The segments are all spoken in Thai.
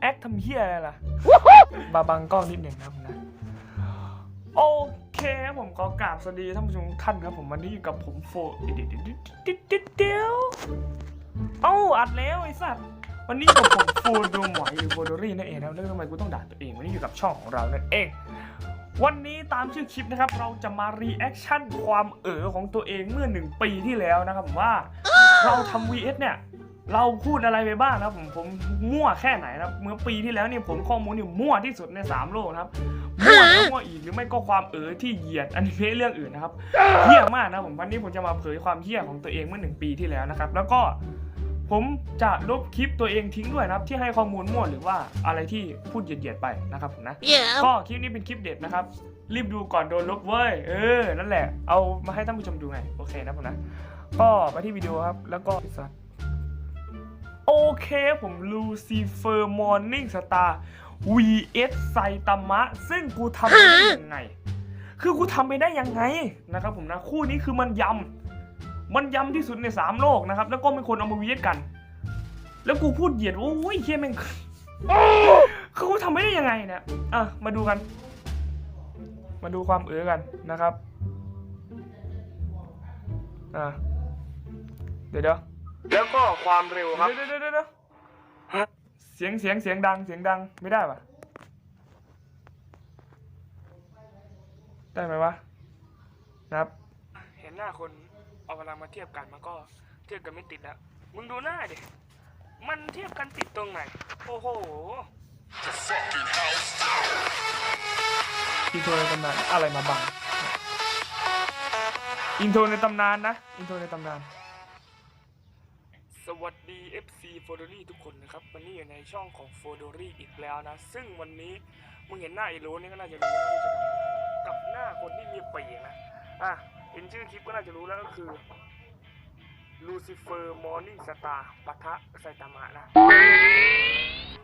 แอคทำเฮียอะไรล่ะ บาบังกล้องนิดหนึ่งนะครับนะ โอเคครับผมขอกราบสวัสดีท่านผู้ชมทุกท่านครับผมวันนี้อยู่กับผมโฟเดี๋ยวเดี๋ยวเดี๋ยวเดี๋ยวเดี๋ยวเอ้าอัดแล้วไอ้สัตว์วันนี้กับผมโฟดูหมอยหรือโฟโดรี่นั่นเองนะครับแล้วทำไมกูต้องด่าตัวเอง วันนี้อยู่กับช่องของเรานั่นเองวันนี้ตามชื่อคลิปนะครับ เราจะมารีแอคชั่นความเอ๋อของตัวเองเมื่อหนึ่งปีที่แล้วนะครับผมว่าเราทำ VS เนี่ย เราพูดอะไรไปบ้างนะครับผมผมมั่วแค่ไหนนะครับ เมื่อปีที่แล้วเนี่ยผมข้อมูลเนี่ยมั่วที่สุดในสามโลกนะครับมั่วแล้วมั่วอีกหรือไม่ก็ความเอ๋อที่เหยียดอนิเมะเรื่องอื่นนะครับเหี้ยมากนะผมวันนี้ผมจะมาเผยความเหี้ยของตัวเองเมื่อหนึ่งปีที่แล้วนะครับ แล้วก็ผมจะลบคลิปตัวเองทิ้งด้วยนะครับ ที่ให้ข้อมูลมั่วหรือว่าอะไรที่พูดเหยียดๆไปนะครับผมนะ Yeah. ก็คลิปนี้เป็นคลิปเด็ดนะครับ รีบดูก่อนโดนลบเว้ยเออนั่นแหละเอามาให้ท่านผู้ชมดูไงโอเคนะผมนะ ก็ไปที่วิดีโอครับแล้วก็สัตว์ โอเคผมลูซีเฟอร์มอร์นิ่งสตาร์ vs ไซตามะ ซึ่งกูทำไปได้ยังไง คือกูทำไปได้ยังไงนะครับผมนะคู่นี้คือมันยำ มันยำที่สุดในสามโลกนะครับ แล้วก็มีคนเอามาวียดกัน แล้วกูพูดเหยียดว่าโอ้ยเฮียแม่งคือกูทำไม่ได้ยังไงเนี่ยอะมาดูกัน มาดูความเอ๋อกันนะครับ อะเดี๋ยวเดี๋ยว แล้วก็ความเร็วครับ เดี๋ยวเดี๋ยวเดี๋ยวเดี๋ยวเสียงเสียงเสียงดังเสียงดังไม่ได้ปะได้ไหมวะนะครับ เห็นหน้าคนเอาเวลามาเทียบกันมันก็เทียบกันไม่ติดแล้วมึงดูหน้าดิ มันเทียบกันติดตรงไหน โอ้โห อินโทรในตำนานอะไรมาบัง อินโทรในตำนานนะ อินโทรในตำนาน สวัสดี FC f o d o r y ทุกคนนะครับ วันนี้อยู่ในช่องของ f o d o r y อีกแล้วนะ ซึ่งวันนี้มึงเห็นหน้าไอ้โรสนี่ก็น่าจะรู้นะว่าจะทำอะไรกับหน้าคนที่มีปีกนะ อะเห็นชื่อคลิปก็น่าจะรู้แล้วก็คือ Lucifer Morning Star ปะทะไซตามะนะ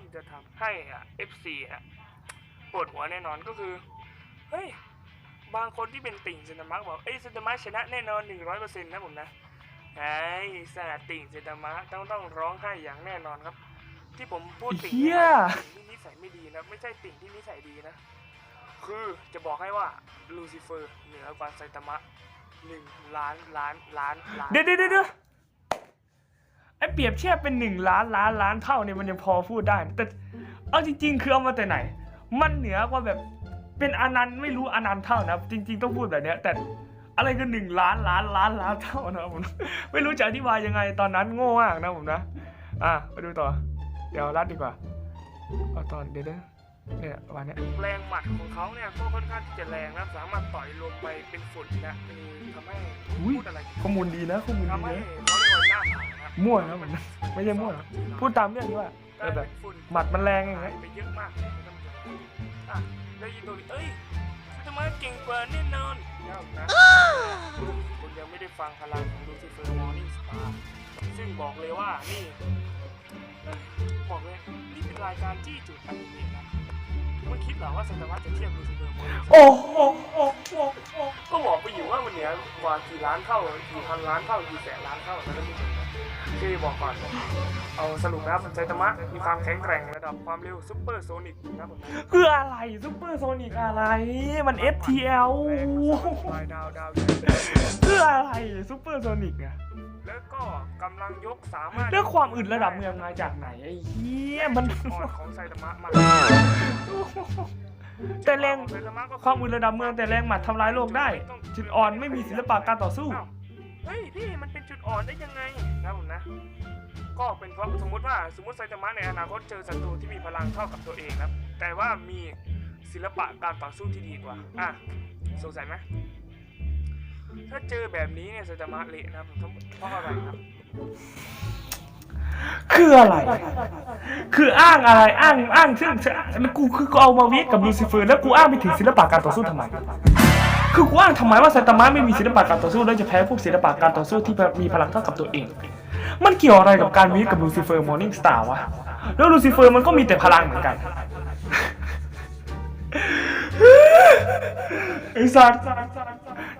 ที่จะทำให้อะ FC อะปวดหัวแน่นอนก็คือ เฮ้ย บางคนที่เป็นติ่งเซนตามะบอกเอ้ยเซนตามะชนะแน่นอนหนึ่งร้อยเปอร์เซ็นต์นะผมนะ ไอ้สาติ่งเซนตามะต้องต้องร้องไห้อย่างแน่นอนครับ ที่ผมพูดติ่งเหี้เนี่ยยติ่งที่นิสัยไม่ดีนะไม่ใช่ติ่งที่นิสัยดีนะ คือจะบอกให้ว่าลูซิเฟอร์เหนือกว่าไซตามะหนึ่งล้านล้านล้านล้าน เดี๋ยวเดี๋ยวเดี๋ยวไอเปรียบเทียบเป็นหนึ่งล้านล้านล้านเท่าเนี่ยมันยังพอพูดได้นะแต่เอาจริง ๆ คือเอามาแต่ไหน มันเหนือกว่าแบบเป็นอนันต์ไม่รู้อนันต์เท่านะจริง ๆ ต้องพูดแบบเนี้ยแต่ อะไรคือหนึ่งล้านล้านล้านล้านเท่านะครับผมไม่รู้จะอธิบายยังไงตอนนั้นโง่มากนะผมนะ อะมาดูต่อ เดี๋ยวรัดดีกว่าเอาตอนเดี๋ยวนะเนี่ยประมาณเนี้ยแรงหมัดของเขาเนี่ยก็ค่อนข้างที่จะแรงนะสามารถต่อยลงไปเป็นฝุ่นนะคือทำให้อุ้ยพูดอะไรข้อมูลดีนะข้อมูลดีทำให้นะเขาเรียกว่าหน้าผากนะมั่วนะผมนะไม่ใช่มั่วนะพูดตามเรื่องที่ว่าเออแบบหมัดมันแรงอย่างเงี้ยไปเยอะมากเลยนะท่านผู้ชมอะได้ยินตัวนี้เอ้ย ทำไมเก่งกว่าแน่นอนนะครับนะคุณยังไม่ได้ฟังพลังของลูซิเฟอร์มอร์นิ่งสตาร์ซึ่งบอกเลยว่านี่เอ้ยบอกเลยนี่เป็นรายการจี้จุดอนิเมะนะไม่คิดเหรอว่าสัตวรรษจะเทียบลูซิเฟอร์มอร์นิ่งโอ้โหโอ้โหโอ้ก็บอกไปอยู่ว่ามันเหนือกว่ากี่ล้านเท่ากี่พันล้านเท่ากี่แสนล้านเท่านะท่านผู้ชมนะ ที่บอกก่อน เอาสรุปนะครับไซตามะมีความแข็งแกร่งระดับความเร็วซุปเปอร์โซนิกนะครับผมคืออะไรซูเปอร์โซนิกอะไร มัน FTL แรงกว่าสายดาวดาวเดือนคืออะไรซูเปอร์โซนิกอะแล้วก็กำลังยกสามารถแล้วความอึดระดับเมืองมาจากไหนไอ้เหี้ยมัน อ่อนของไซตามะมาแต่แรงไซตามะก็ความอึดระดับเมืองแต่แรงหมัดทำร้ายโลกได้จุดอ่อนไม่มีศิลปะการต่อสู้ อ้าว เฮ้ยพี่มันเป็นจุดอ่อนได้ยังไงนะผมนะ ก็เป็นเพราะสมมติว่าสมมติไซตามะในอนาคตเจอศัตรูที่มีพลังเท่ากับตัวเองนะแต่ว่ามีศิลปะการต่อสู้ที่ดีกว่า อะ สงสัยไหมถ้าเจอแบบนี้เนี่ยไซตามะเละนะครับผมเพราะอะไรครับ คืออะไร คืออ้างอะไร อ้าง อ้างซึ่งแล้วกูคือกูเอามาเวียดกับลูซิเฟอร์ แล้วกูอ้างไปถึงศิลปะการต่อสู้ทำไม คือกูอ้างทำไมว่าไซตามะไม่มีศิลปะการต่อสู้แล้วจะแพ้พวกศิลปะการต่อสู้ที่มีพลังเท่ากับตัวเอง มันเกี่ยวอะไรกับการวีดกับลูซิเฟอร์มอร์นิ่งสตาร์วะ แล้วลูซิเฟอร์มันก็มีแต่พลังเหมือนกันไอ้สัส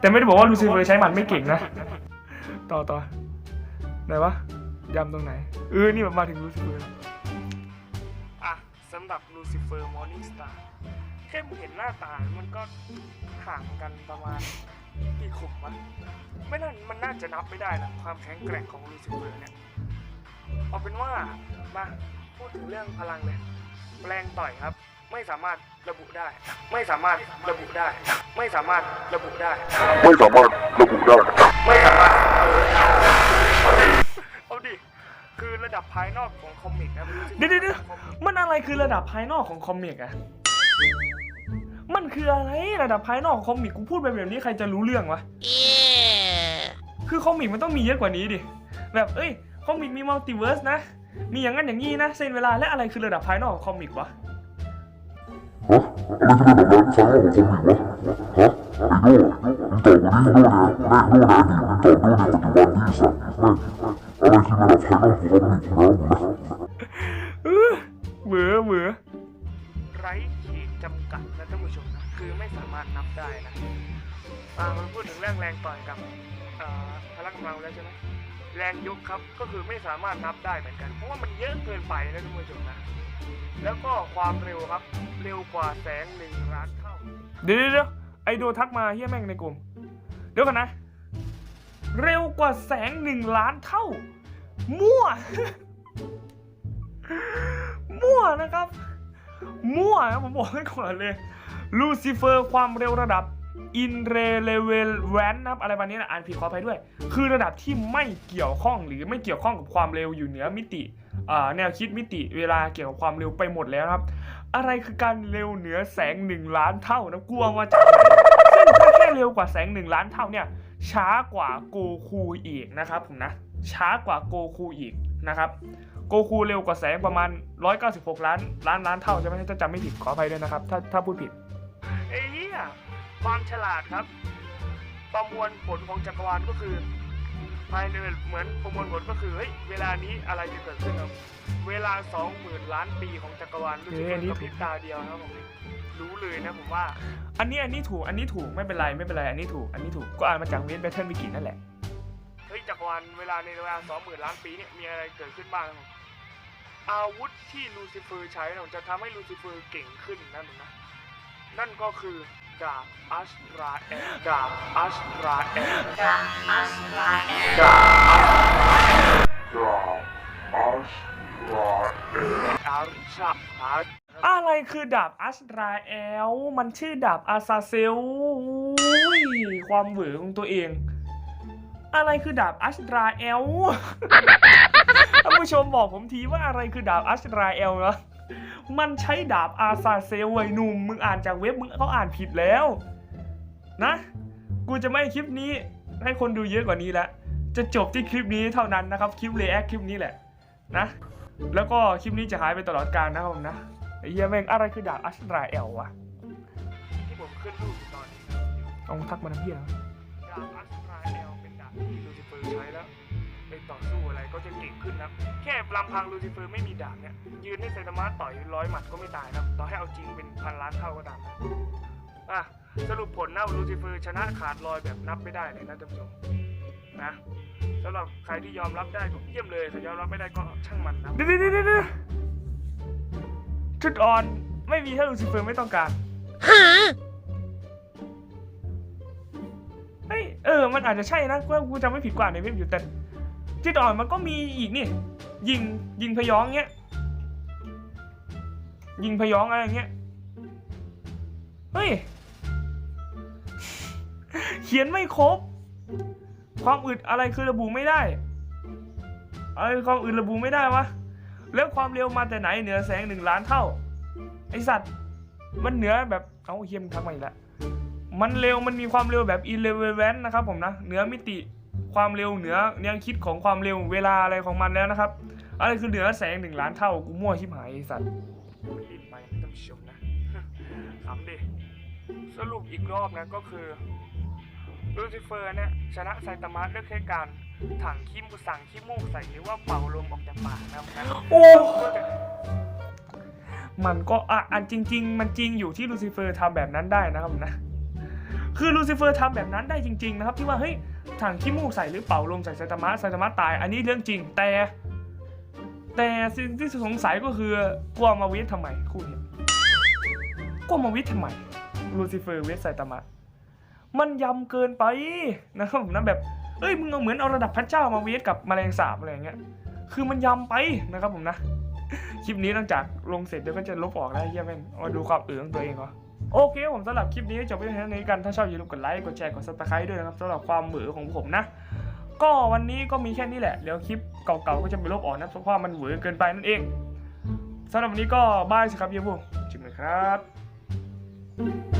แต่ไม่ได้บอกว่าลูซิเฟอร์ใช้หมัดไม่เก่งนะ ต่อต่อไหนวะยำตรงไหน เออ นี่แบบมาถึงลูซิเฟอร์แล้วำหรับลูซิเฟอร์มอร์นิ่งสตาร์ แค่มึงเห็นหน้าตา มันก็ห่างกันประมาณกี่ขุมวะไม่น่ามันน่าจะนับไม่ได้นะความแข็งแกร่งของลูซิเฟอร์เนี่ย เอาเป็นว่ามาพูดถึงเรื่องพลังเลยแรงต่อยครับ ไม่สามารถระบุได้ ไม่สามารถระบุได้ ไม่สามารถระบุได้ ไม่สามารถระบุได้ ไม่สามารถเอาดิคือระดับภายนอกของคอมิกนะเดี๋ยวเดี๋ยวเดี๋ยวมันอะไรคือระดับภายนอกของคอมิกอะ มันคืออะไรระดับภายนอกของคอมิกกูพูดไปแบบนี้ใครจะรู้เรื่องวะ คือคอมิกมันต้องมีเยอะกว่านี้ดิ แบบเอ้ยคอมิกมีมัลติเวิร์สนะ มีอย่างนั้นอย่างนี้นะเซนเวลาและอะไรคือระดับภายนอกของคอมิกวะฮะอะไรคือระดับแรงภายนอกของคอมิกวะฮะไอ้โน่มึงตอบกูดิโน่เนี่ยแม่งโน่ในอดีตมึงตอบโน่ในปัจจุบันที่สัตว์แม่งอะไรคือระดับภายนอกของคอมิกนะมึงนะารถนับได้นะอ่ามันพูดถึงเรื่องแรงต่อยกับพลังกำลังแล้วใช่ไหมแรงยกครับก็คือไม่สามารถนับได้เหมือนกัน เพราะว่ามันเยอะเกินไปนะท่านผู้ชมนะแล้วก็ความเร็วครับ เร็วกว่าแสงหนึ่งล้านเท่าเดี๋ยวเดี๋ยวเดี๋ยวไอโดทักมาเฮียแม่งในกลุ่มเดี๋ยวกันนะ เร็วกว่าแสงหนึ่งล้านเท่า มั่ว มั่วนะครับ มั่วนะผมบอกให้ก่อนเลย ลูซิเฟอร์ความเร็วระดับอินเรเลเวลแวนนะครับอะไรประมาณนี้นะอ่านผิดขออภัยด้วย คือระดับที่ไม่เกี่ยวข้องหรือไม่เกี่ยวข้องกับความเร็วอยู่เหนือมิติแนวคิดมิติเวลาเกี่ยวกับความเร็วไปหมดแล้วครับ อะไรคือการเร็วเหนือแสงหนึ่งล้านเท่านะกลัวมาจากไหนซึ่งถ้าแค่เร็วกว่าแสงหนึ่งล้านเท่าเนี่ยช้ากว่าโกคูอีกนะครับผมนะช้ากว่าโกคูอีกนะครับโกคูเร็วกว่าแสงประมาณ 196 ล้านล้านล้านเท่าใช่ไหมถ้าจำไม่ผิดขออภัยด้วยนะครับถ้าถ้าพูดผิด เอ้ยเนี่ยความฉลาดครับ ประมวลผลของจักรวาลก็คือ ภายในเหมือนประมวลผลก็คือเฮ้ยเวลานี้อะไรจะเกิดขึ้นครับ เวลาสองหมื่นล้านปีของจักรวาลรู้สึกเอ้ยอัว่านนี้กระพริบตาเดียวนะครับผมรู้เลยนะผมว่า อันนี้อันนี้ถูกอันนี้ถูกไม่เป็นไรไม่เป็นไรอันนี้ถูกอันนี้ถูกก็อ่านมาจากเวนแบทเทิลวิกินั่นแหละเฮ้ยจักรวาลเวลาในเวลาสองหมื่นล้านปีเนี่ยมีอะไรเกิดขึ้นบ้างครับอาวุธที่ลูซิเฟอร์ใช้นะจะทำให้ลูซิเฟอร์เก่งขึ้นนะหนูนะ นั่นก็คือดาอัชราเอลดาอัชราเอลดาอัชราเอลดาบอัชราเอลอะไรคือดาบอัสราเอลมันชื่อดาบอาซาเซลความหวือของตัวเอง อะไรคือดาบอัสราเอลท่านผู้ชมบอกผมทีว่าอะไรคือดาบอัสราเอลนะ มันใช้ดาบอาซาเซลไว้หนุ่มมึงอ่านจากเว็บมึงเขาอ่านผิดแล้ว นะ กูจะไม่ให้คลิปนี้ ให้คนดูเยอะกว่านี้แล้วจะจบที่คลิปนี้เท่านั้นนะครับคลิปเลแอคคลิปนี้แหละนะ แล้วก็คลิปนี้จะหายไปตลอดกาลนะครับผมนะไอ้เหี้ยแม่งอะไรคือดาบอัชราเอลวะที่ผมขึ้นรูปอยู่ตอนนี้เอาทักมาทำเหี้ยนะดาบอัชราเอลเป็นดาบที่ลูซิเฟอร์ใช้แล้วไป ต่อสู้อะไรก็จะเก่งขึ้นนะแค่ลำพังลูซิเฟอร์ไม่มีดาบเนี่ยยืนให้ไซตามะต่อยร้อยหมัดก็ไม่ตายนะต่อให้เอาจริงเป็นพันล้านเท่าก็ตามนะอะสรุปผลนะลูซิเฟอร์ชนะขาดลอยแบบนับไม่ได้เลยนะท่านผู้ชมนะสำหรับใครที่ยอมรับได้ก็เยี่ยมเลยใครยอมรับไม่ได้ก็ช่างมันนะเดี๋ยวเดี๋ยวเดี๋ยวเดี๋ยวจุดอ่อนไม่มีถ้าลูซิเฟอร์ไม่ต้องการเฮ้ยเออ มันอาจจะใช่นะกูว่ากูจำไม่ผิดกว่าในเว็บอยู่แต่ จุดอ่อนมันก็มีอีกนี่ ยิงยิงพยองเงี้ย ยิงพยองอะไรเงี้ย เฮ้ย เขียนไม่ครบ ความอึดอะไรคือระบุไม่ได้ อะไรคือความอึดระบุไม่ได้วะ แล้วความเร็วมาแต่ไหนเหนือแสงหนึ่งล้านเท่า ไอสัตว์ มันเหนือแบบเอาเฮียมทักมาอีกแล้วมันเร็วมันมีความเร็วแบบ irrelevant นะครับผมนะเหนือมิติ ความเร็วเหนือแนวคิดของความเร็วเวลาอะไรของมันแล้วนะครับอะไรคือเหนือแสงหนึ่งล้านเท่ากูมั่วชิบหายไอสัตว์รีบไปนะท่านผู้ชมนะขำดิสรุปอีกรอบนะก็คือลูซิเฟอร์เนี่ยชนะไซตามะด้วยแค่การถังขี้มูสั่งขี้มูกใส่หรือว่าเป่าลมออกจากปากนะครับโอ้มันก็อะอันจริง ๆ มันจริงอยู่ที่ลูซิเฟอร์ทำแบบนั้นได้นะครับนะ คือลูซิเฟอร์ทำแบบนั้นได้จริง ๆ นะครับ ที่ว่าเฮ้ย ถังขี้มูกใส่หรือเป่าลมใส่ไซตามะไซตามะตาย อันนี้เรื่องจริง แต่ แต่สิ่งที่สงสัยก็คือกลัวมาเวททำไมคู่นี้กลัวมาเวททำไมลูซิเฟอร์เวทไซตามะ มันยำเกินไปนะครับผมนะแบบเอ้ยมึงเอาเหมือนเอาระดับพระเจ้ามาเวทกับแมลงสาบอะไรอย่างเงี้ย คือมันยำไปนะครับผมนะ คลิปนี้หลังจากลงเสร็จเดี๋ยวก็จะลบออกแล้วเฮียแม่งเอามาดูความเอืองตัวเองเหรอ โอเคผมสำหรับคลิปนี้จบไปแค่นี้กัน ถ้าชอบอย่าลืมกดไลค์ กดแชร์ กดซับสไครต์ด้วยนะครับสำหรับความเหมือของผมนะ ก็วันนี้ก็มีแค่นี้แหละ เดี๋ยวคลิปเก่าๆก็จะไปลบออกนะเพราะว่ามันเหวอเกินไปนั่นเองสำหรับวันนี้ก็บายสิครับเฮียพวกจุ๊บเลยครับ